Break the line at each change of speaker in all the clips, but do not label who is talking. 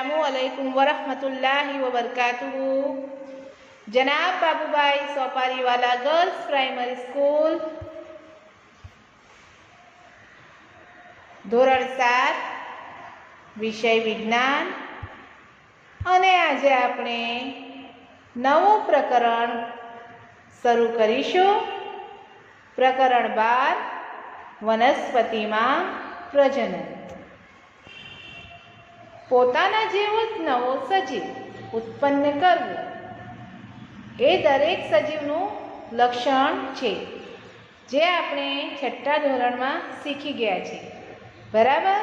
અસલામુ અલૈકુમ વરહમતુલ્લાહિ વબરકાતુહુ જનાબ Babubhai Soparivala girls primary school ધોરણ સાત, વિષય વિજ્ઞાન. અને આજે આપણે નવું પ્રકરણ શરૂ કરીશું. પ્રકરણ બાર, વનસ્પતિમાં પ્રજનન. પોતાના જેવો જ નવો સજીવ ઉત્પન્ન કરવો. એ દરેક સજીવનું લક્ષણ છે, જે આપણે છઠ્ઠા ધોરણમાં શીખી ગયા છે. બરાબર?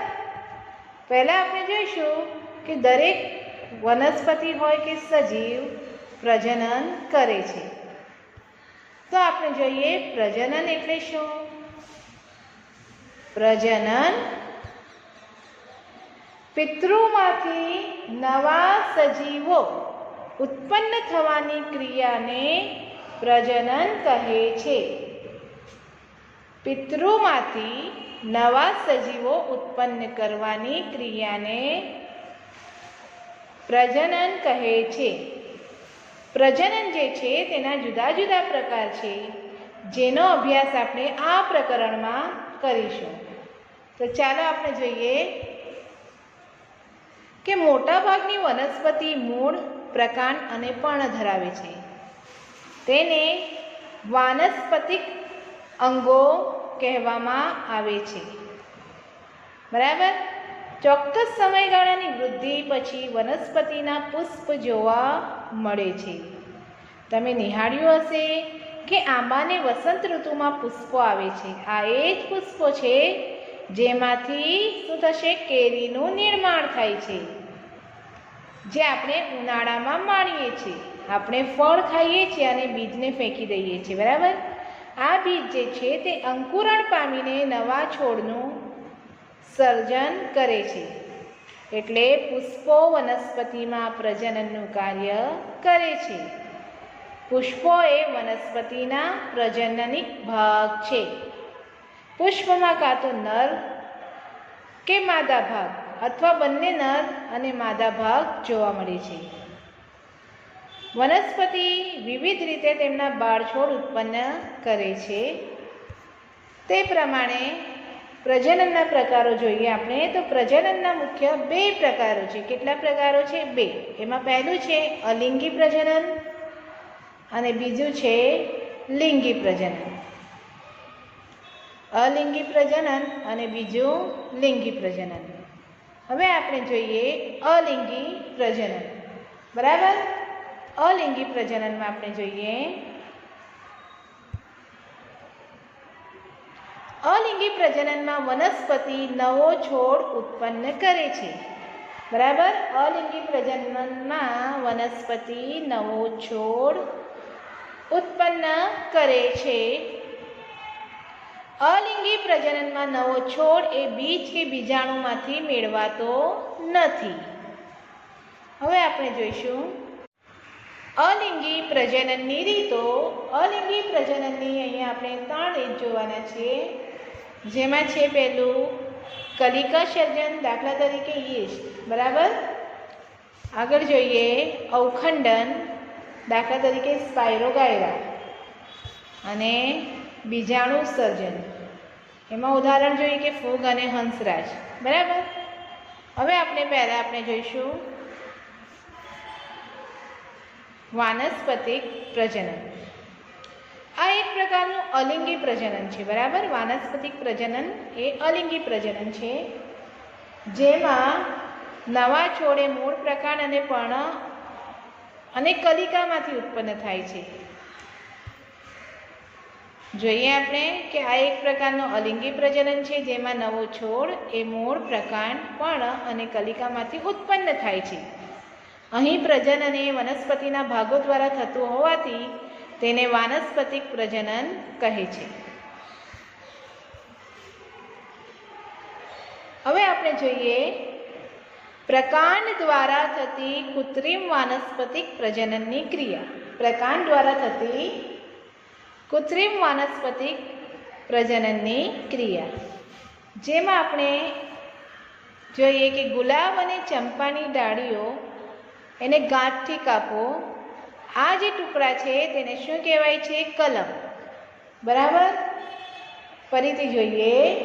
પહેલાં આપણે જોઈશું કે દરેક વનસ્પતિ હોય કે સજીવ પ્રજનન કરે છે. તો આપણે જોઈએ પ્રજનન એટલે શું? પ્રજનન પિતૃમાંથી નવા સજીવો ઉત્પન્ન થવાની ક્રિયાને પ્રજનન કહે છે. પિતૃમાંથી નવા સજીવો ઉત્પન્ન કરવાની ક્રિયાને પ્રજનન કહે છે. પ્રજનન જે છે તેના જુદા જુદા પ્રકાર છે, જેનો અભ્યાસ આપણે આ પ્રકરણમાં કરીશું. તો ચાલો આપણે જોઈએ કે મોટાભાગની વનસ્પતિ મૂળ, પ્રકાંડ અને પર્ણ ધરાવે છે. તેને વાનસ્પતિક અંગો કહેવામાં આવે છે. બરાબર? ચોક્કસ સમયગાળાની વૃદ્ધિ પછી વનસ્પતિના પુષ્પ જોવા મળે છે. તમે નિહાળ્યું હશે કે આંબાને વસંત ઋતુમાં પુષ્પો આવે છે. આ એ જ પુષ્પો છે જેમાંથી શું થશે? કેરીનું નિર્માણ થાય છે. જે આપણે ઉનાળામાં માણીએ છીએ. આપણે ફળ ખાઈએ છીએ અને બીજને ફેંકી દઈએ છીએ, બરાબર? આ બીજ જે છે તે અંકુરણ પામીને નવા છોડનું સર્જન કરે છે. એટલે પુષ્પો વનસ્પતિમાં પ્રજનનનું કાર્ય કરે છે. પુષ્પો એ વનસ્પતિના પ્રજનનની ભાગ છે. પુષ્પમાં કાં તો નર કે માદા ભાગ? અથવા બંને નર અને માદા ભાગ જોવા મળે છે. વનસ્પતિ વિવિધ રીતે તેમના બાળછોડ ઉત્પન્ન કરે છે. તે પ્રમાણે પ્રજનનના પ્રકારો જોઈએ આપણે, તો પ્રજનનના મુખ્ય બે પ્રકારો છે. કેટલા પ્રકારો છે? બે. એમાં પહેલું છે અલિંગી પ્રજનન અને બીજું છે લિંગી પ્રજનન. અલિંગી પ્રજનન અને બીજું લિંગી પ્રજનન. હવે આપણે જોઈએ અલિંગી પ્રજનન. બરાબર? અલિંગી પ્રજનનમાં આપણે જોઈએ અલિંગી પ્રજનનમાં વનસ્પતિ નવો છોડ ઉત્પન્ન કરે છે. બરાબર? અલિંગી પ્રજનનમાં વનસ્પતિ નવો છોડ ઉત્પન્ન કરે છે. અલિંગી પ્રજનનમાં નવો છોડ એ બીજ કે બીજાણુમાંથી મેળવાતો નથી. હવે આપણે જોઈશું. અલિંગી પ્રજનનની રીતો. અલિંગી પ્રજનનની અહીંયા આપણે ત્રણ રીત જોવાના છીએ જેમાં છે પહેલું, કલિકા સર્જન દાખલા તરીકે યીસ્ટ. બરાબર? આગળ જોઈએ, અવખંડન દાખલા તરીકે સ્પાયરોગાયરા. અને બીજાણુ સર્જન. એમાં ઉદાહરણ જોઈએ કે ફૂગ અને હંસરાજ. બરાબર? હવે આપણે પહેલાં આપણે જોઈશું વાનસ્પતિક પ્રજનન. આ એક પ્રકારનું અલિંગી પ્રજનન છે, બરાબર? વાનસ્પતિક પ્રજનન એ અલિંગી પ્રજનન છે, જેમાં નવા છોડે મૂળ પ્રકાંડ અને પર્ણ અને કલિકામાંથી ઉત્પન્ન થાય છે. જોઈએ આપણે કે આ એક પ્રકારનું અલિંગી પ્રજનન છે, જેમાં નવો છોડ એ મૂળ, પ્રકાંડ પણ અને કલિકામાંથી ઉત્પન્ન થાય છે. અહીં પ્રજનન એ વનસ્પતિના ભાગો દ્વારા થતું હોવાથી તેને વાનસ્પતિક પ્રજનન કહે છે. હવે આપણે જોઈએ પ્રકાંડ દ્વારા થતી કૃત્રિમ વાનસ્પતિક પ્રજનનની ક્રિયા. પ્રકાંડ દ્વારા થતી કૃત્રિમ વાનસ્પતિક પ્રજનનની ક્રિયા. જેમાં આપણે જોઈએ કે ગુલાબ અને ચંપાની ડાળીઓ એને ગાંઠથી કાપો. આ જે ટુકડા છે તેને શું કહેવાય છે? કલમ. બરાબર? ફરીથી જોઈએ.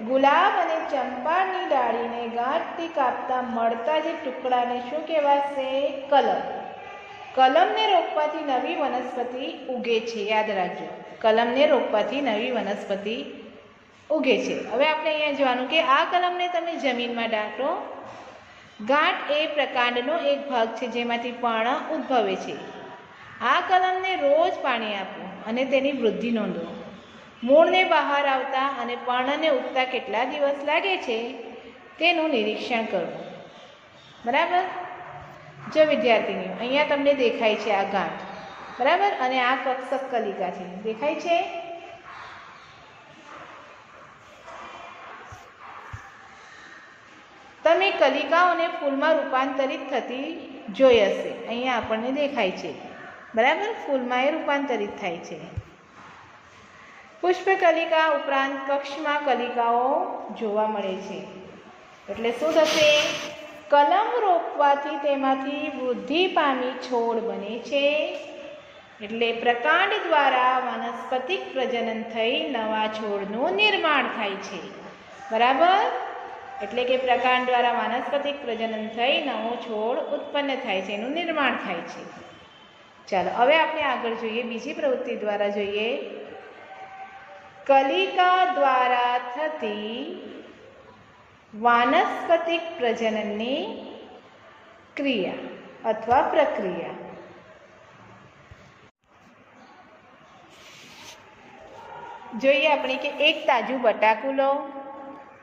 ગુલાબ અને ચંપાની ડાળીને ગાંઠથી કાપતા મળતા જે ટુકડાને શું કહેવાશે? કલમ. કલમને રોપવાથી નવી વનસ્પતિ ઉગે છે, યાદ રાખજો. કલમને રોપવાથી નવી વનસ્પતિ ઉગે છે. હવે આપણે અહીંયા જોવાનું કે આ કલમને તમે જમીનમાં દાટો ગાંઠ એ પ્રકાંડનો એક ભાગ છે, જેમાંથી પર્ણ ઉદ્ભવે છે. આ કલમને રોજ પાણી આપો અને તેની વૃદ્ધિ નોંધો. મૂળને બહાર આવતા અને પર્ણને ઉગતા કેટલા દિવસ લાગે છે, તેનું નિરીક્ષણ કરવું બરાબર? જો વિદ્યાર્થીનીઓ અહીંયા તમને દેખાય છે આ ગાંઠ. બરાબર? અને આ કક્ષક કલિકા છે દેખાય છે? તમે કલિકાઓને ફૂલમાં રૂપાંતરિત થતી જોઈ હશે. અહીંયા આપણને દેખાય છે. બરાબર? ફૂલમાં એ રૂપાંતરિત થાય છે. પુષ્પકલિકા ઉપરાંત કક્ષમાં કલિકાઓ જોવા મળે છે. એટલે શું થશે? કલમ રોપવાથી તેમાંથી વૃદ્ધિ પામી છોડ બને છે. એટલે પ્રકાંડ દ્વારા વાનસ્પતિક પ્રજનન થઈ નવા છોડનું નિર્માણ થાય છે. બરાબર? એટલે કે પ્રકાંડ દ્વારા વાનસ્પતિક પ્રજનન થઈ નવો છોડ ઉત્પન્ન થાય છે, એનું નિર્માણ થાય છે. ચાલો, હવે આપણે આગળ જોઈએ, બીજી પ્રવૃત્તિ દ્વારા જોઈએ. કલિકા દ્વારા થતી વાનસ્પતિક પ્રજનનની ક્રિયા અથવા પ્રક્રિયા. જોઈએ આપણે કે એક તાજું બટાકું લો.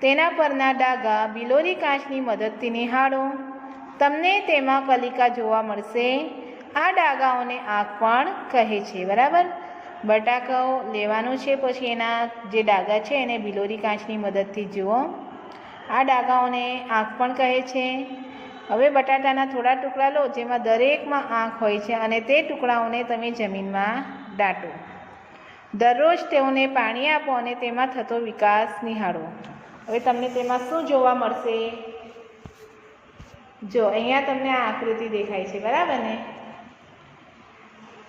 તેના પરના ડાઘા બિલોરી કાચની મદદથી નિહાળો. તમને તેમાં કલિકા જોવા મળશે. આ ડાઘાઓને આંખ પણ કહે છે, બરાબર? બટાકાઓ લેવાનું છે પછી એના જે ડાઘા છે એને બિલોરી કાચની મદદથી જુઓ. આ ડાઘાઓને આંખ પણ કહે છે. હવે બટાટાના થોડા ટુકડા લો, જેમાં દરેકમાં આંખ હોય છે અને તે ટુકડાઓને તમે જમીનમાં દાટો. દરરોજ તેઓને પાણી આપો અને તેમાં થતો વિકાસ નિહાળો. હવે તમને તેમાં શું જોવા મળશે? જો, અહીંયા તમને આ આકૃતિ દેખાય છે, બરાબર ને?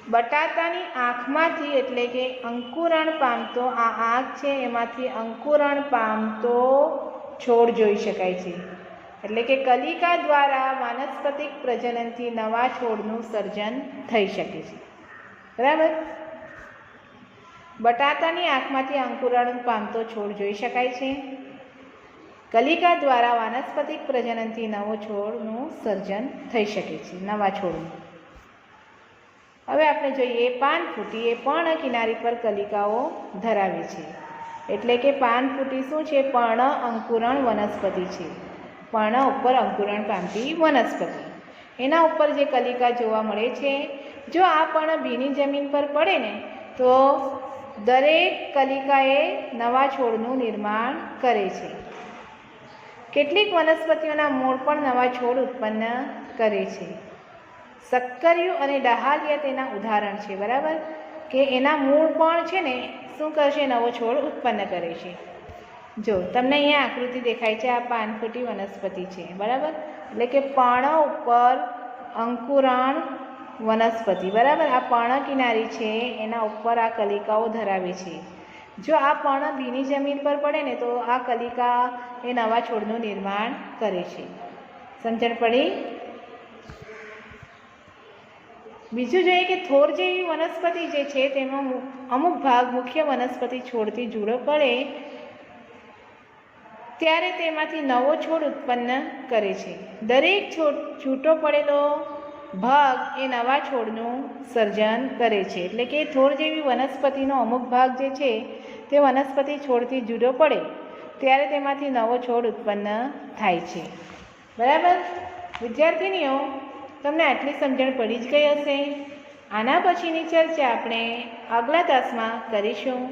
બટાટાની આંખમાંથી એટલે કે અંકુરણ પામતો આ આંખ છે, એમાંથી અંકુરણ પામતો છોડ જોઈ શકાય છે. એટલે કે કલિકા દ્વારા વાનસ્પતિક પ્રજનનથી નવા છોડનું સર્જન થઈ શકે છે. બરાબર? બટાટાની આંખમાંથી અંકુરણ પામતો છોડ જોઈ શકાય છે. કલિકા દ્વારા વાનસ્પતિક પ્રજનનથી નવો છોડનું સર્જન થઈ શકે છે, નવા છોડનું. હવે આપણે જોઈએ પાનફૂટી એ પણ કિનારી પર કલિકાઓ ધરાવે છે. એટલે કે પાનફૂટી શું છે? પર્ણ, અંકુરણ, વનસ્પતિ છે. પર્ણ ઉપર અંકુરણ પામતી વનસ્પતિ. એના ઉપર જે કલિકા જોવા મળે છે, જો આ પર્ણ ભીની જમીન પર પડે ને, તો દરેક કલિકાએ નવા છોડનું નિર્માણ કરે છે. કેટલીક વનસ્પતિઓના મૂળ પણ નવા છોડ ઉત્પન્ન કરે છે. સક્કરિયું અને ડહાલિયા તેના ઉદાહરણ છે, બરાબર? કે એના મૂળ પણ છે ને શું કરશે? નવો છોડ ઉત્પન્ન કરે છે. જો, તમને અહીંયા આકૃતિ દેખાય છે, આ પાનખૂટી વનસ્પતિ છે, બરાબર? એટલે કે પર્ણ ઉપર અંકુરણ વનસ્પતિ, બરાબર? આ પર્ણ કિનારી છે, એના ઉપર આ કલિકાઓ ધરાવે છે. જો આ પર્ણ ભીની જમીન પર પડે ને, તો આ કલિકા એ નવા છોડનું નિર્માણ કરે છે. સમજણ પડી? બીજું જોઈએ કે થોર જેવી વનસ્પતિ જે છે, તેનો અમુક ભાગ મુખ્ય વનસ્પતિ છોડથી જુડો પડે, ત્યારે તેમાંથી નવો છોડ ઉત્પન્ન કરે છે. દરેક છોડ છૂટો પડેલો ભાગ એ નવા છોડનું સર્જન કરે છે. એટલે કે થોર જેવી વનસ્પતિનો અમુક ભાગ જે છે, તે વનસ્પતિ છોડથી જુદો પડે, ત્યારે તેમાંથી નવો છોડ ઉત્પન્ન થાય છે. બરાબર? વિદ્યાર્થીનીઓ તમને આટલી સમજણ પડી જ ગઈ હશે? આના પછીની ચર્ચા આપણે આગલા તાસમાં કરીશું.